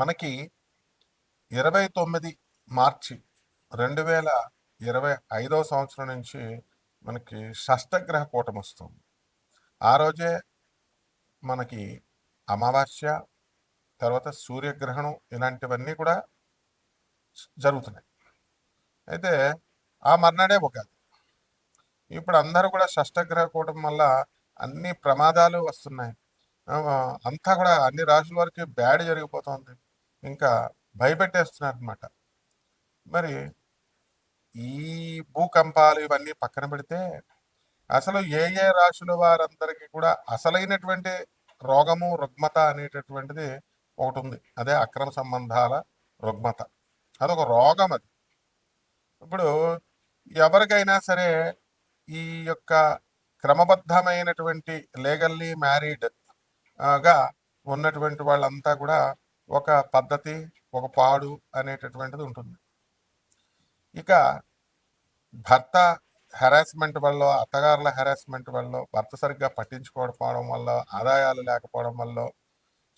మనకి ఇరవై తొమ్మిది మార్చి రెండు వేల ఇరవై ఐదవ సంవత్సరం నుంచి మనకి షష్టగ్రహ కూటం వస్తుంది. ఆ రోజే మనకి అమావాస్య తర్వాత సూర్యగ్రహణం ఇలాంటివన్నీ కూడా జరుగుతున్నాయి. అయితే ఆ మర్నాడే ఉగాది. ఇప్పుడు అందరూ కూడా షష్టగ్రహ కూటం వల్ల అన్ని ప్రమాదాలు వస్తున్నాయి. అంతా కూడా అన్ని రాశుల వరకు బ్యాడ్ జరిగిపోతుంది. ఇంకా భయపెట్టేస్తున్నారనమాట మరి ఈ భూకంపాలు ఇవన్నీ పక్కన పెడితే అసలు ఏ ఏ రాశుల వారందరికీ కూడా అసలైనటువంటి రోగము రుగ్మత అనేటటువంటిది ఒకటి ఉంది అదే అక్రమ సంబంధాల రుగ్మత. అదొక రోగం అది. ఇప్పుడు ఎవరికైనా సరే ఈ యొక్క క్రమబద్ధమైనటువంటి లీగల్లీ మ్యారీడ్గా ఉన్నటువంటి వాళ్ళంతా కూడా ఒక పద్ధతి ఒక పాడు అనేటటువంటిది ఉంటుంది. ఇక భర్త హెరాస్మెంట్ వల్ల అత్తగారుల హెరాస్మెంట్ వల్ల భర్త సరిగ్గా పట్టించుకోకపోవడం వల్ల ఆదాయాలు లేకపోవడం వల్ల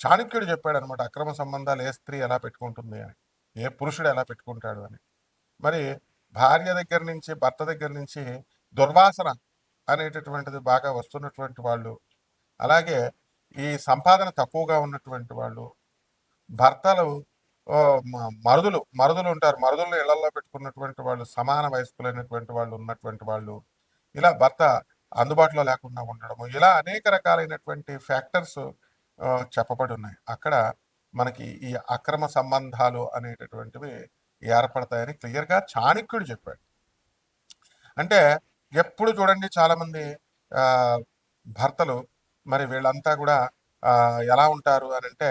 చాణక్యుడు చెప్పాడు అనమాట అక్రమ సంబంధాలు ఏ స్త్రీ ఎలా పెట్టుకుంటుంది అని ఏ పురుషుడు ఎలా పెట్టుకుంటాడు అని. మరి భార్య దగ్గర నుంచి భర్త దగ్గర నుంచి దుర్వాసన అనేటటువంటిది బాగా వస్తున్నటువంటి వాళ్ళు అలాగే ఈ సంపాదన తక్కువగా ఉన్నటువంటి వాళ్ళు భర్తలు మరుదులు మరుదులు ఉంటారు. మరుదులను ఇళ్ళలో పెట్టుకున్నటువంటి వాళ్ళు సమాన వయస్కులైనటువంటి వాళ్ళు ఉన్నటువంటి వాళ్ళు ఇలా భర్త అందుబాటులో లేకుండా ఉండడము ఇలా అనేక రకాలైనటువంటి ఫ్యాక్టర్స్ చెప్పబడి ఉన్నాయి. అక్కడ మనకి ఈ అక్రమ సంబంధాలు అనేటటువంటివి ఏర్పడతాయని క్లియర్గా చాణక్యుడు చెప్పాడు. అంటే ఎప్పుడు చూడండి చాలామంది భర్తలు మరి వీళ్ళంతా కూడా ఎలా ఉంటారు అని అంటే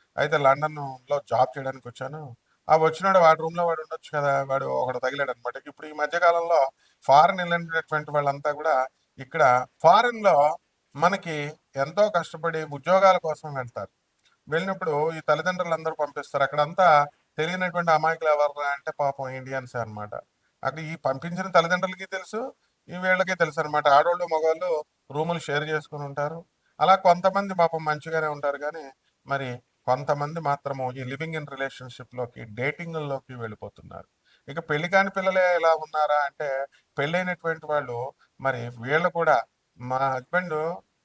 అయితే లండన్లో జాబ్ చేయడానికి వచ్చాను. ఆ వచ్చినాడు వాడి రూమ్లో వాడు ఉండొచ్చు కదా వాడు ఒకడు తగిలాడు అనమాట ఇప్పుడు ఈ మధ్యకాలంలో ఫారెన్ వెళ్ళినటువంటి వాళ్ళంతా కూడా ఇక్కడ ఫారెన్లో మనకి ఎంతో కష్టపడి ఉద్యోగాల కోసం వెళ్తారు. వెళ్ళినప్పుడు ఈ తల్లిదండ్రులు అందరూ పంపిస్తారు. అక్కడంతా తెలియనటువంటి అమాయకులు ఎవరు అంటే పాపం ఇండియన్స్ అనమాట అక్కడ ఈ పంపించిన తల్లిదండ్రులకి తెలుసు ఈ వీళ్ళకి తెలుసు అనమాట ఆడవాళ్ళు మగవాళ్ళు రూములు షేర్ చేసుకుని ఉంటారు. అలా కొంతమంది పాపం మంచిగానే ఉంటారు కానీ మరి కొంతమంది మాత్రము ఈ లివింగ్ ఇన్ రిలేషన్షిప్లోకి డేటింగ్లోకి వెళ్ళిపోతున్నారు. ఇక పెళ్ళి కాని పిల్లలే ఎలా ఉన్నారా అంటే పెళ్ళైనటువంటి వాళ్ళు మరి వీళ్ళు కూడా మా హస్బెండ్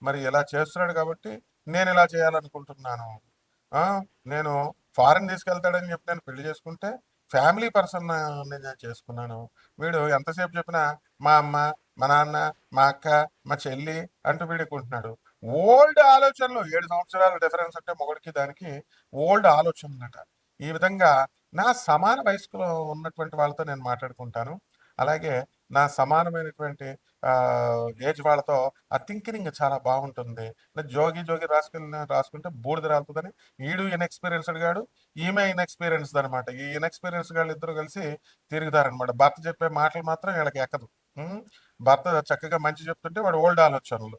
మరి ఇలా చేస్తున్నాడు కాబట్టి నేను ఇలా చేయాలనుకుంటున్నాను. నేను ఫారెన్ తీసుకెళ్తాడని చెప్పి నేను పెళ్ళి చేసుకుంటే ఫ్యామిలీ పర్సన్ నేను చేసుకున్నాను. వీడు ఎంతసేపు చెప్పినా మా అమ్మ మా నాన్న మా అక్క మా చెల్లి అంటూ వీడుకుంటున్నాడు ఓల్డ్ ఆలోచనలు ఏడు సంవత్సరాల డిఫరెన్స్ అంటే మొగుడికి దానికి ఓల్డ్ ఆలోచనలట ఈ విధంగా నా సమాన వయస్కులో ఉన్నటువంటి వాళ్ళతో నేను మాట్లాడుకుంటాను. అలాగే నా సమానమైనటువంటి ఏజ్ వాళ్ళతో ఆ థింకింగ్ చాలా బాగుంటుంది. జోగి జోగి రాసుకుని రాసుకుంటే బూడిద రాలుతుందని ఈడు ఇన్ఎక్స్పీరియన్స్డ్ గాడు ఈమె ఇన్ఎక్స్పీరియన్స్డ్ అనమాట ఈ ఇన్ఎక్స్పీరియన్స్ గాళ్ళు ఇద్దరు కలిసి తిరుగుతారనమాట భర్త చెప్పే మాటలు మాత్రం వీళ్ళకి ఎక్కదు. భర్త చక్కగా మంచి చెప్తుంటే వాడు ఓల్డ్ ఆలోచనలు.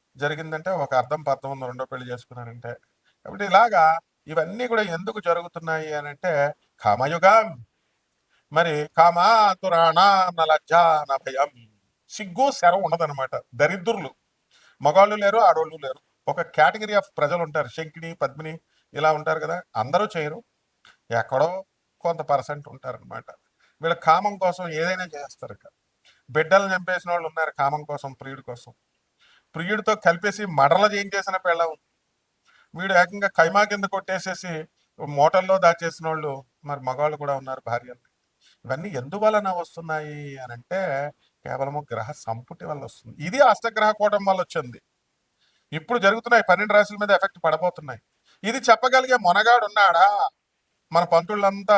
జరిగిందంటే ఒక అర్థం పర్థం ఉంది రెండో పెళ్ళి చేసుకున్నారంటే కాబట్టి ఇలాగా ఇవన్నీ కూడా ఎందుకు జరుగుతున్నాయి అని అంటే కామయుగం. మరి కామాతురాణ లజ్జ నా భయం సిగ్గు శరం ఉండదన్నమాట. దరిద్రులు. మగాళ్ళు లేరు ఆడోళ్ళు లేరు. ఒక కేటగిరీ ఆఫ్ ప్రజలు ఉంటారు శంకిని పద్మిని ఇలా ఉంటారు కదా. అందరూ చేయరు. ఎక్కడో కొంత పర్సెంట్ ఉంటారనమాట వీళ్ళ కామం కోసం ఏదైనా చేస్తారు ఇక. బిడ్డలు చంపేసిన వాళ్ళు ఉన్నారు కామం కోసం ప్రియుడి కోసం. ప్రియుడితో కలిపేసి మడల చేయించేసిన పెళ్ళం. వీడు ఏకంగా కైమా కింద కొట్టేసేసి మోటల్లో దాచేసిన వాళ్ళు మరి మగవాళ్ళు కూడా ఉన్నారు భార్యలు. ఇవన్నీ ఎందువలన వస్తున్నాయి అని అంటే కేవలము గ్రహ సంపుటి వల్ల వస్తుంది. ఇది అష్టగ్రహ కూటం వల్ల వచ్చింది. ఇప్పుడు జరుగుతున్నాయి పన్నెండు రాశుల మీద ఎఫెక్ట్ పడబోతున్నాయి. ఇది చెప్పగలిగే మొనగాడు ఉన్నాడా మన పంతుళ్ళంతా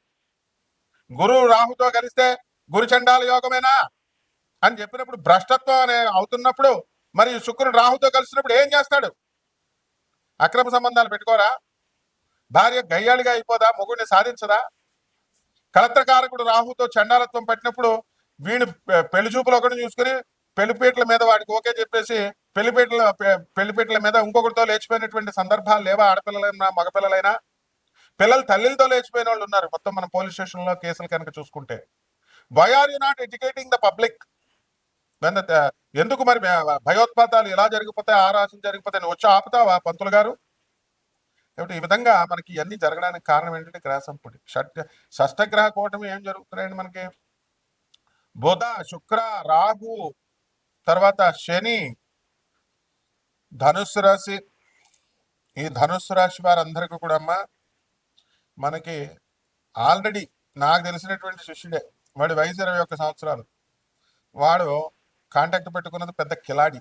గురువు రాహుతో కలిస్తే గురు చండాల యోగమేనా? అని చెప్పినప్పుడు భ్రష్టత్వం అనే అవుతున్నప్పుడు మరి శుక్రుడు రాహుతో కలిసినప్పుడు ఏం చేస్తాడు? అక్రమ సంబంధాలు పెట్టుకోరా? భార్య గయ్యాళిగా అయిపోదా? మొగుడిని సాధించదా? కలత్రకారకుడు రాహుతో చండాలత్వం పట్టినప్పుడు వీడు పెళ్ళి చూపులు ఒకటి చూసుకుని పెళ్ళిపీటల మీద వాడికి ఓకే చెప్పేసి పెళ్ళిపీటల పెళ్ళిపీటల మీద ఇంకొకరితో లేచిపోయినటువంటి సందర్భాలు లేవా? ఆడపిల్లలైనా మగపిల్లలైనా? పిల్లలు తల్లితో లేచిపోయిన వాళ్ళు ఉన్నారు. మొత్తం మన పోలీస్ స్టేషన్లో కేసులు కనుక చూసుకుంటే. Why are you not educating the public ఎందుకు మరి భయోత్పాతాలు ఎలా జరిగిపోతాయి ఆ రాశులు జరిగిపోతాయి వచ్చి ఆపుతావా పంతులు గారు? కాబట్టి ఈ విధంగా మనకి ఇవన్నీ జరగడానికి కారణం ఏంటంటే గ్రహ సంపుటి షట్ షష్టగ్రహ కూటమి ఏం జరుగుతున్నాయండి మనకి? బుధ శుక్ర రాహు తర్వాత శని ధనుస్సు రాశి. ఈ ధనుస్సు రాశి వారందరికీ కూడా అమ్మా మనకి ఆల్రెడీ నాకు తెలిసినటువంటి శిష్యుడే వాడి వయసు ఇరవై ఒక్క సంవత్సరాలు. వాడు కాంటాక్ట్ పెట్టుకున్నది పెద్ద కిలాడి.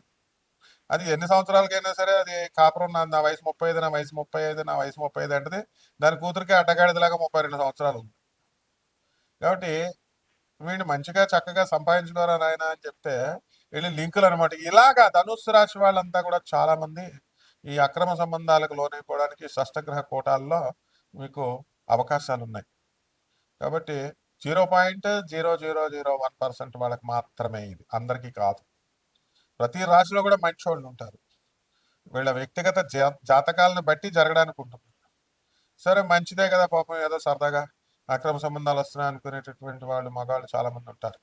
అది ఎన్ని సంవత్సరాలకైనా సరే అది కాపురం నా నా వయసు ముప్పై ఐదు నా వయసు ముప్పై ఐదు నా వయసు ముప్పై ఐదు అంటే దాని కూతురికి అడ్డగాడిదలాగా ముప్పై రెండు సంవత్సరాలు ఉంది. కాబట్టి వీడిని మంచిగా చక్కగా సంపాదించుకోరా నాయన అని చెప్తే వీళ్ళు లింకులు అనమాట ఇలాగా ధనుస్సు రాశి వాళ్ళంతా కూడా చాలామంది ఈ అక్రమ సంబంధాలకు లోనైపోవడానికి షష్టగ్రహ కోటాల్లో మీకు అవకాశాలు ఉన్నాయి కాబట్టి zero point zero zero zero one percent వాళ్ళకి మాత్రమే ఇది. అందరికీ కాదు. ప్రతి రాశిలో కూడా మంచి వాళ్ళు ఉంటారు. వీళ్ళ వ్యక్తిగత జా- జాతకాలను బట్టి జరగడానికి ఉంటుంది. సరే మంచిదే కదా పాపం ఏదో సరదాగా అక్రమ సంబంధాలు వస్తున్నాయి అనుకునేటటువంటి వాళ్ళు మగవాళ్ళు చాలామంది ఉంటారు.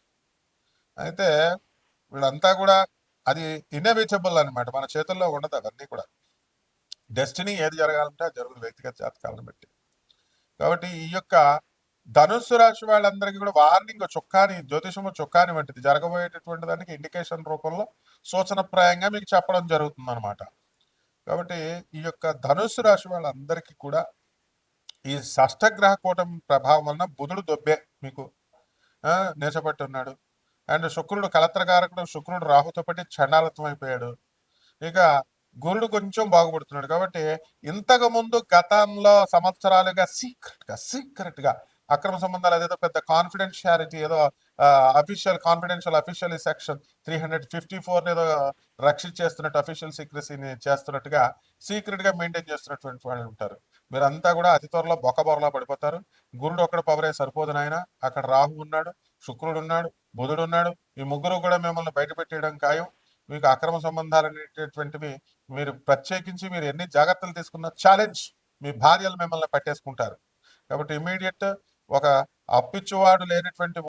అయితే వీళ్ళంతా కూడా అది ఇన్నోవేచబుల్ అనమాట మన చేతుల్లో ఉండదు అవన్నీ కూడా. డెస్టినీ ఏది జరగాలంటే అది జరుగుతుంది. వ్యక్తిగత జాతకాలను బట్టి. కాబట్టి ఈ యొక్క ధనుస్సు రాశి వాళ్ళందరికీ కూడా వార్నింగ్ చొక్కాని జ్యోతిషము చొక్కాని వంటిది జరగబోయేటటువంటి దానికి ఇండికేషన్ రూపంలో సూచనప్రాయంగా మీకు చెప్పడం జరుగుతుంది అనమాట కాబట్టి ఈ యొక్క ధనుస్సు రాశి వాళ్ళందరికీ కూడా ఈ షష్టగ్రహ కూటమి ప్రభావం వలన బుధుడు దొబ్బే మీకు ఆ, ఉన్నాడు అండ్ శుక్రుడు కలత్రకారకుడు శుక్రుడు రాహుతో పట్టి చండాలత్వం అయిపోయాడు. ఇక గురుడు కొంచెం బాగుపడుతున్నాడు కాబట్టి ఇంతకు ముందు గతంలో సంవత్సరాలుగా సీక్రెట్గా సీక్రెట్గా అక్రమ సంబంధాలు అదేదో పెద్ద కాన్ఫిడెన్షియాలిటీ ఏదో official confidential official section three hundred fifty four ఏదో రక్షించేస్తున్నట్టు అఫీషియల్ సీక్రసీని చేస్తున్నట్టుగా సీక్రెట్గా మెయింటైన్ చేస్తున్నటువంటి వాళ్ళు ఉంటారు. మీరంతా కూడా అతి త్వరలో బొక్కబొరలా పడిపోతారు. గురుడు ఒక్కడ పవరే సరిపోదు నాయన. అక్కడ రాహు ఉన్నాడు శుక్రుడు ఉన్నాడు బుధుడు ఉన్నాడు. ఈ ముగ్గురు కూడా మిమ్మల్ని బయట పెట్టేయడం ఖాయం. మీకు అక్రమ సంబంధాలు అనేటటువంటివి మీరు ప్రత్యేకించి మీరు ఎన్ని జాగ్రత్తలు తీసుకున్న ఛాలెంజ్ మీ భార్యలు మిమ్మల్ని పట్టేసుకుంటారు. కాబట్టి ఇమీడియట్ ఒక అప్పిచ్చువాడు లేనటువంటి